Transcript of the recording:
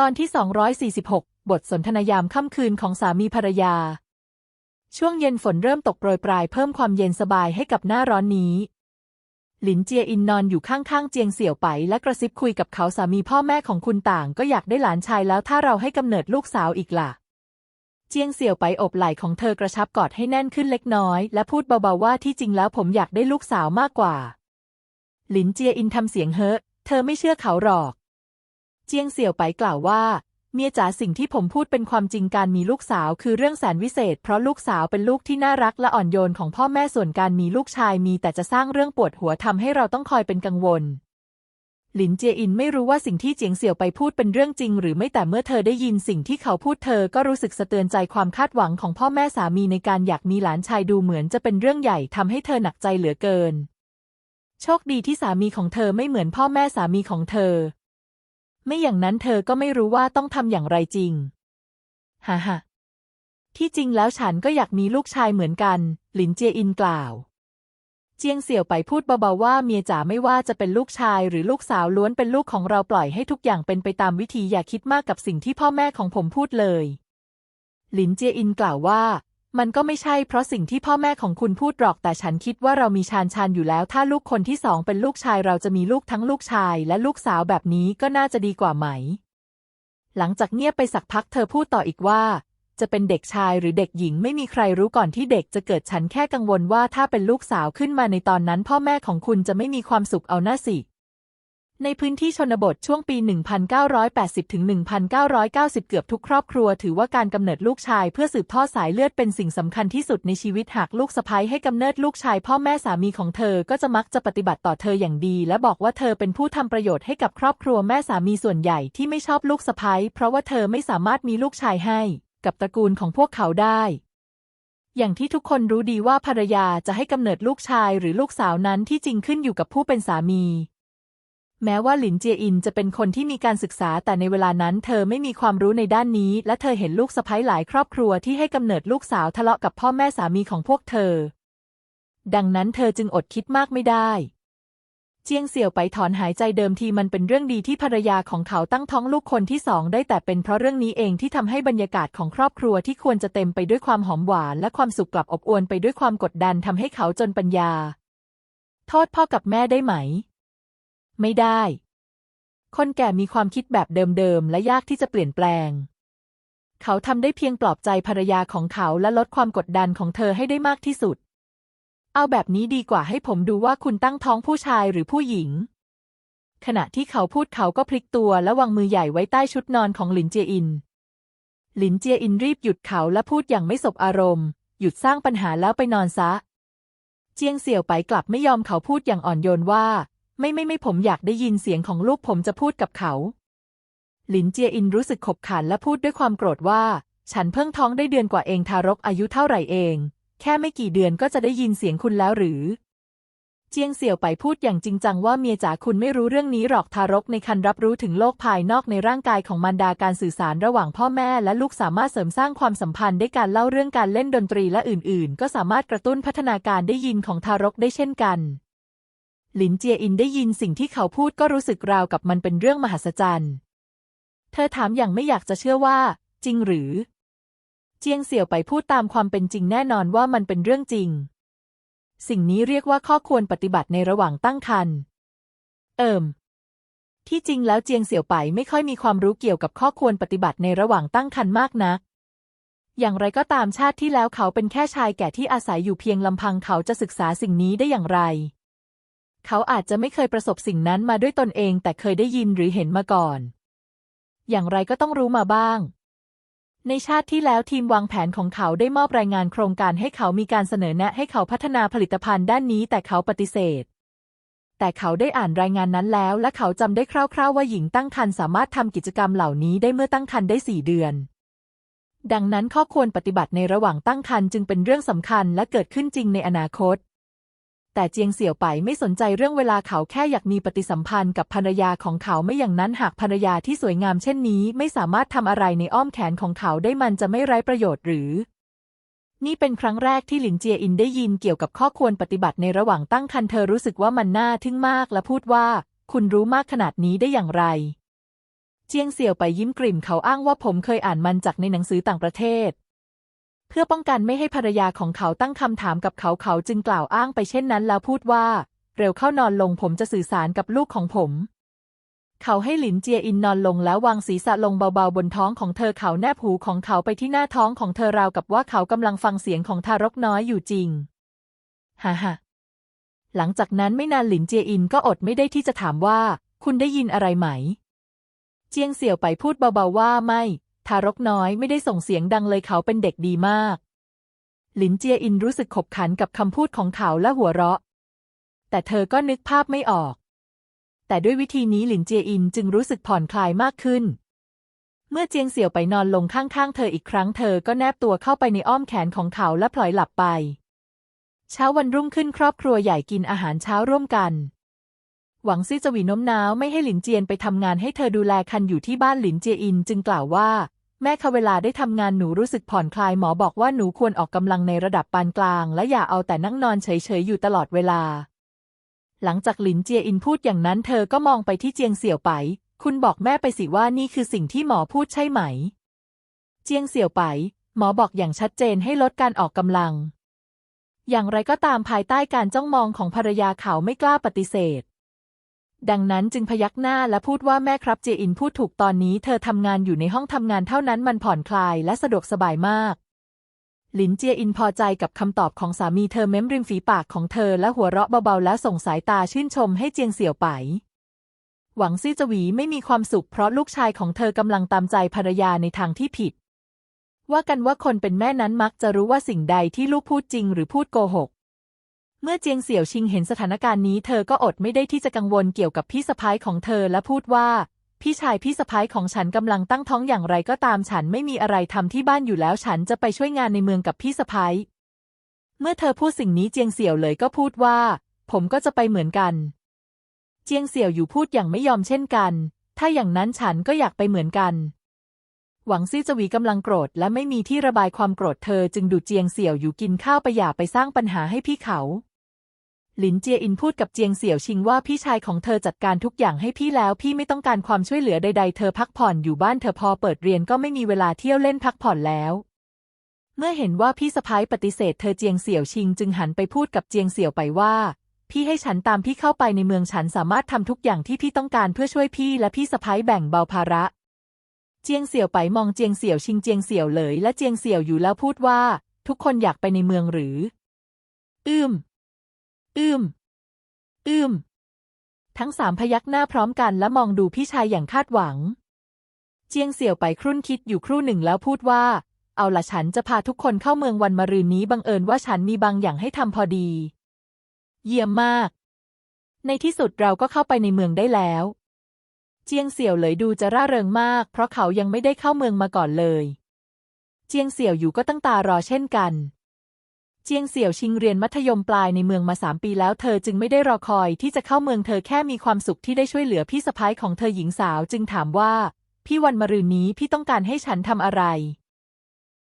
ตอนที่ 246 บทสนทนายามค่ำคืนของสามีภรรยา ช่วงเย็นฝนเริ่มตกโปรยปลายเพิ่มความเย็นสบายให้กับหน้าร้อนนี้ หลินเจียอินนอนอยู่ข้างๆเจียงเสี่ยวไป และกระซิบคุยกับเขาสามีพ่อแม่ของคุณต่าง ก็อยากได้หลานชายแล้วถ้าเราให้กำเนิดลูกสาวอีกล่ะ เจียงเสี่ยวไปอบไหล่ของเธอกระชับกอดให้แน่นขึ้นเล็กน้อย และพูดเบาๆว่าที่จริงแล้วผมอยากได้ลูกสาวมากกว่า หลินเจียอินทำเสียงเฮ้อเธอไม่เชื่อเขาหรอก จียงเสี่ยวไปกล่าวว่าเมียจ๋าสิ่งที่ผมพูดเป็นความจริงการมีลูกสาวคือเรื่องแสนวิเศษ เพราะลูกสาวเป็นลูกที่น่ารักและอ่อนโยนของพ่อแม่ส่วนการมีลูกชายมีแต่จะสร้างเรื่องปวดหัวทำให้เราต้องคอยเป็นกังวล หลินเจียอินไม่รู้ว่าสิ่งที่เจียงเสี่ยวไปพูดเป็นเรื่องจริง หรือไม่แต่เมื่อเธอได้ยินสิ่งที่เขาพูดเธอก็รู้สึกสะเตือนใจความคาดหวังของพ่อแม่สามีในการอยากมีหลานชายดูเหมือนจะเป็นเรื่องใหญ่ทำให้เธอหนักใจเหลือเกิน โชคดีที่สามีของเธอไม่เหมือนพ่อแม่สามีของเธอ ไม่อย่างนั้นเธอก็ไม่รู้ว่าต้องทำอย่างไรจริง ฮ่าฮ่าที่จริงแล้วฉันก็อยากมีลูกชายเหมือนกัน หลินเจียอินกล่าว เจียงเสี่ยวไปพูดเบาๆว่าเมียจ๋าไม่ว่าจะเป็นลูกชายหรือลูกสาวล้วนเป็นลูกของเราปล่อยให้ทุกอย่างเป็นไปตามวิธีอย่าคิดมากกับสิ่งที่พ่อแม่ของผมพูดเลย หลินเจียอินกล่าวว่า มันก็ไม่ใช่เพราะสิ่งที่พ่อแม่ของคุณพูดหรอกแต่ฉันคิดว่าเรามีชานชานอยู่แล้ว ถ้าลูกคนที่สองเป็นลูกชายเราจะมีลูกทั้งลูกชายและลูกสาวแบบนี้ก็น่าจะดีกว่าไหม หลังจากเงียบไปสักพักเธอพูดต่ออีกว่า จะเป็นเด็กชายหรือเด็กหญิงไม่มีใครรู้ก่อนที่เด็กจะเกิดฉันแค่กังวลว่าถ้าเป็นลูกสาวขึ้นมาในตอนนั้น พ่อแม่ของคุณจะไม่มีความสุขเอาหน้าสิ ในพื้นที่ชนบทช่วงปี 1980 ถึง 1990 เกือบทุกครอบครัวถือว่าการกำเนิดลูกชายเพื่อสืบทอดสายเลือดเป็นสิ่งสำคัญที่สุดในชีวิตหากลูกสะใภ้ให้กำเนิดลูกชายพ่อแม่สามีของเธอก็จะมักจะปฏิบัติต่อเธออย่างดี และบอกว่าเธอเป็นผู้ทำประโยชน์ให้กับครอบครัวแม่สามีส่วนใหญ่ที่ไม่ชอบลูกสะใภ้เพราะว่าเธอไม่สามารถมีลูกชายให้ กับตระกูลของพวกเขาได้อย่างที่ทุกคนรู้ดีว่าภรรยาจะให้กำเนิดลูกชายหรือลูกสาวนั้นที่จริงขึ้นอยู่กับผู้เป็นสามี แม้ว่าหลินเจียอินจะเป็นคนที่มีการศึกษาแต่ในเวลานั้นเธอไม่มีความรู้ในด้านนี้ และเธอเห็นลูกสะใภ้หลายครอบครัวที่ให้กำเนิดลูกสาวทะเลาะกับพ่อแม่สามีของพวกเธอ ดังนั้นเธอจึงอดคิดมากไม่ได้ เจียงเสี่ยวไปถอนหายใจเดิมทีมันเป็นเรื่องดีที่ภรรยาของเขาตั้งท้องลูกคนที่สองได้แต่เป็นเพราะเรื่องนี้เองที่ทำให้บรรยากาศของครอบครัวที่ควรจะเต็มไปด้วยความหอมหวานและความสุขกลับอบอวลไปด้วยความกดดันทำให้เขาจนปัญญา โทษพ่อกับแม่ได้ไหม ไม่ได้ คนแก่มีความคิดแบบเดิมๆ และยากที่จะเปลี่ยนแปลง เขาทำได้เพียงปลอบใจภรรยาของเขาและลดความกดดันของเธอให้ได้มากที่สุด เอาแบบนี้ดีกว่าให้ผมดูว่าคุณตั้งท้องผู้ชายหรือผู้หญิง ขณะที่เขาพูดเขาก็พลิกตัวและวางมือใหญ่ไว้ใต้ชุดนอนของหลินเจียอิน หลินเจียอินรีบหยุดเขาและพูดอย่างไม่สบอารมณ์ หยุดสร้างปัญหาแล้วไปนอนซะ เจียงเสี่ยวไปกลับไม่ยอมเขาพูดอย่างอ่อนโยนว่า ไม่ไม่ไม่ผมอยากได้ยินเสียงของลูกผมจะพูดกับเขา หลินเจียอินรู้สึกขบขันและพูดด้วยความโกรธว่า ฉันเพิ่งท้องได้เดือนกว่าเองทารกอายุเท่าไหร่เอง แค่ไม่กี่เดือนก็จะได้ยินเสียงคุณแล้วหรือ เจียงเสี่ยวไปพูดอย่างจริงจังว่าเมียจ๋าคุณไม่รู้เรื่องนี้หรอกทารกในครรภ์รับรู้ถึงโลกภายนอกในร่างกายของมารดาการสื่อสารระหว่างพ่อแม่และลูกสามารถเสริมสร้างความสัมพันธ์ได้การเล่าเรื่องการเล่นดนตรีและอื่น ๆ ก็สามารถกระตุ้นพัฒนาการได้ยินของทารกได้เช่นกัน หลินเจียอินได้ยินสิ่งที่เขาพูดก็รู้สึกราวกับมันเป็นเรื่องมหัศจรรย์ เธอถามอย่างไม่อยากจะเชื่อว่า จริงหรือ เจียงเสี่ยวไปพูดตามความเป็นจริงแน่นอนว่ามันเป็นเรื่องจริง สิ่งนี้เรียกว่าข้อควรปฏิบัติในระหว่างตั้งครรภ์ เอิมที่จริงแล้วเจียงเสี่ยวไปไม่ค่อยมีความรู้เกี่ยวกับข้อควรปฏิบัติในระหว่างตั้งครรภ์มากนัก อย่างไรก็ตามชาติที่แล้วเขาเป็นแค่ชายแก่ที่อาศัยอยู่เพียงลำพังเขาจะศึกษาสิ่งนี้ได้อย่างไร เขาอาจจะไม่เคยประสบสิ่งนั้นมาด้วยตนเอง แต่เคยได้ยินหรือเห็นมาก่อน อย่างไรก็ต้องรู้มาบ้าง ในชาติที่แล้วทีมวางแผนของเขาได้มอบรายงานโครงการให้เขามีการเสนอแนะให้เขาพัฒนาผลิตภัณฑ์ด้านนี้แต่เขาปฏิเสธ แต่เขาได้อ่านรายงานนั้นแล้ว และเขาจำได้คร่าวๆว่าหญิงตั้งครรภ์สามารถทำกิจกรรมเหล่านี้ได้เมื่อตั้งครรภ์ได้สี่เดือนดังนั้นข้อควรปฏิบัติในระหว่างตั้งครรภ์จึงเป็นเรื่องสำคัญและเกิดขึ้นจริงในอนาคต แต่เจียงเสี่ยวไปไม่สนใจเรื่องเวลาเขาแค่อยากมีปฏิสัมพันธ์กับภรรยาของเขาไม่อย่างนั้นหากภรรยาที่สวยงามเช่นนี้ไม่สามารถทำอะไรในอ้อมแขนของเขาได้มันจะไม่ไร้ประโยชน์หรือ นี่เป็นครั้งแรกที่หลินเจียอินได้ยินเกี่ยวกับข้อควรปฏิบัติในระหว่างตั้งครรภ์เธอรู้สึกว่ามันน่าทึ่งมากและพูดว่า คุณรู้มากขนาดนี้ได้อย่างไร เจียงเสี่ยวไปยิ้มกริ่มเขาอ้างว่าผมเคยอ่านมันจากในหนังสือต่างประเทศ เพื่อป้องกันไม่ให้ภรรยาของเขาตั้งคำถามกับเขาเขาจึงกล่าวอ้างไปเช่นนั้นแล้วพูดว่า เร็วเข้านอนลงผมจะสื่อสารกับลูกของผม เขาให้หลินเจียอินนอนลงแล้ววางศีรษะลงเบาๆบนท้องของเธอเขาแนบหูของเขาไปที่หน้าท้องของเธอราวกับว่าเขากำลังฟังเสียงของทารกน้อยอยู่จริงฮ่าฮ่าหลังจากนั้นไม่นานหลินเจียอินก็อดไม่ได้ที่จะถามว่า คุณได้ยินอะไรไหม เจียงเสี่ยวไปพูดเบาๆว่าไม่ ทารกน้อยไม่ได้ส่งเสียงดังเลยเขาเป็นเด็กดีมาก หลินเจียอินรู้สึกขบขันกับคำพูดของเขาและหัวเราะ แต่เธอก็นึกภาพไม่ออก แต่ด้วยวิธีนี้หลินเจียอินจึงรู้สึกผ่อนคลายมากขึ้น เมื่อเจียงเสี่ยวไปนอนลงข้างๆ เธออีกครั้งเธอก็แนบตัวเข้าไปในอ้อมแขนของเขาและพลอยหลับไป เช้าวันรุ่งขึ้นครอบครัวใหญ่กินอาหารเช้าร่วมกัน หวังซี่จวีโน้มน้าวไม่ให้หลินเจียนไปทำงานให้เธอดูแลคันอยู่ที่บ้านหลินเจียอินจึงกล่าวว่า แม่คะเวลาได้ทำงานหนูรู้สึกผ่อนคลายหมอบอกว่าหนูควรออกกำลังในระดับปานกลาง และอย่าเอาแต่นั่งนอนเฉยๆอยู่ตลอดเวลา หลังจากหลินเจียอินพูดอย่างนั้นเธอก็มองไปที่เจียงเสี่ยวไป คุณบอกแม่ไปสิว่านี่คือสิ่งที่หมอพูดใช่ไหม เจียงเสี่ยวไป หมอบอกอย่างชัดเจนให้ลดการออกกำลัง อย่างไรก็ตามภายใต้การจ้องมองของภรรยาเขาไม่กล้าปฏิเสธ ดังนั้นจึงพยักหน้าและพูดว่าแม่ครับเจอินพูดถูกตอนนี้เธอทำงานอยู่ในห้องทำงานเท่านั้นมันผ่อนคลายและสะดวกสบายมาก หลินเจียอินพอใจกับคำตอบของสามีเธอเม้มริมฝีปากของเธอและหัวเราะเบาๆแล้วส่งสายตาชื่นชมให้เจียงเสี่ยวไป หวังซี่จวีไม่มีความสุขเพราะลูกชายของเธอกำลังตามใจภรรยาในทางที่ผิด ว่ากันว่าคนเป็นแม่นั้นมักจะรู้ว่าสิ่งใดที่ลูกพูดจริงหรือพูดโกหก เมื่อเจียงเสี่ยวชิงเห็นสถานการณ์นี้เธอก็อดไม่ได้ที่จะกังวลเกี่ยวกับพี่สะพ้ายของเธอและพูดว่า พี่ชายพี่สะพ้ายของฉันกำลังตั้งท้องอย่างไรก็ตามฉันไม่มีอะไรทำที่บ้านอยู่แล้วฉันจะไปช่วยงานในเมืองกับพี่สะพ้ายเมื่อเธอพูดสิ่งนี้เจียงเสี่ยวเลยก็พูดว่า ผมก็จะไปเหมือนกัน เจียงเสี่ยวอยู่พูดอย่างไม่ยอมเช่นกัน ถ้าอย่างนั้นฉันก็อยากไปเหมือนกันหวังซี่จวีกำลังโกรธและไม่มีที่ระบายความโกรธเธอจึงดูดเจียงเสี่ยวอยู่กินข้าวไปอย่าไปสร้างปัญหาให้พี่เขา หลินเจียอินพูดกับเจียงเสี่ยวชิงว่าพี่ชายของเธอจัดการทุกอย่างให้พี่แล้วพี่ไม่ต้องการความช่วยเหลือใด ๆ เธอพักผ่อนอยู่บ้านเธอพอเปิดเรียนก็ไม่มีเวลาเที่ยวเล่นพักผ่อนแล้ว เมื่อเห็นว่าพี่สะพ้ายปฏิเสธเธอเจียงเสี่ยวชิงจึงหันไปพูดกับเจียงเสี่ยวไปว่า พี่ให้ฉันตามพี่เข้าไปในเมืองฉันสามารถทำทุกอย่างที่พี่ต้องการเพื่อช่วยพี่และพี่สะพ้ายแบ่งเบาภาระ เจียงเสี่ยวไปมองเจียงเสี่ยวชิงเจียงเสี่ยวเลยและเจียงเสี่ยวอยู่แล้วพูดว่า ทุกคนอยากไปในเมืองหรือ อืม อืมอืมทั้งสามพยักหน้าพร้อมกันและมองดูพี่ชายอย่างคาดหวัง เจียงเสี่ยวไปครุ่นคิดอยู่ครู่หนึ่งแล้วพูดว่า เอาละฉันจะพาทุกคนเข้าเมืองวันมะรืนนี้บังเอิญว่าฉันมีบางอย่างให้ทำพอดี เยี่ยมมาก ในที่สุดเราก็เข้าไปในเมืองได้แล้ว เจียงเสี่ยวเลยดูจะร่าเริงมาก เพราะเขายังไม่ได้เข้าเมืองมาก่อนเลย เจียงเสี่ยวอยู่ก็ตั้งตารอเช่นกัน เจียงเสี่ยวชิงเรียนมัธยมปลายในเมืองมาสามปีแล้วเธอจึงไม่ได้รอคอยที่จะเข้าเมืองเธอแค่มีความสุขที่ได้ช่วยเหลือพี่สะพ้ายของเธอหญิงสาวจึงถามว่า พี่วันมรืนนี้พี่ต้องการให้ฉันทำอะไร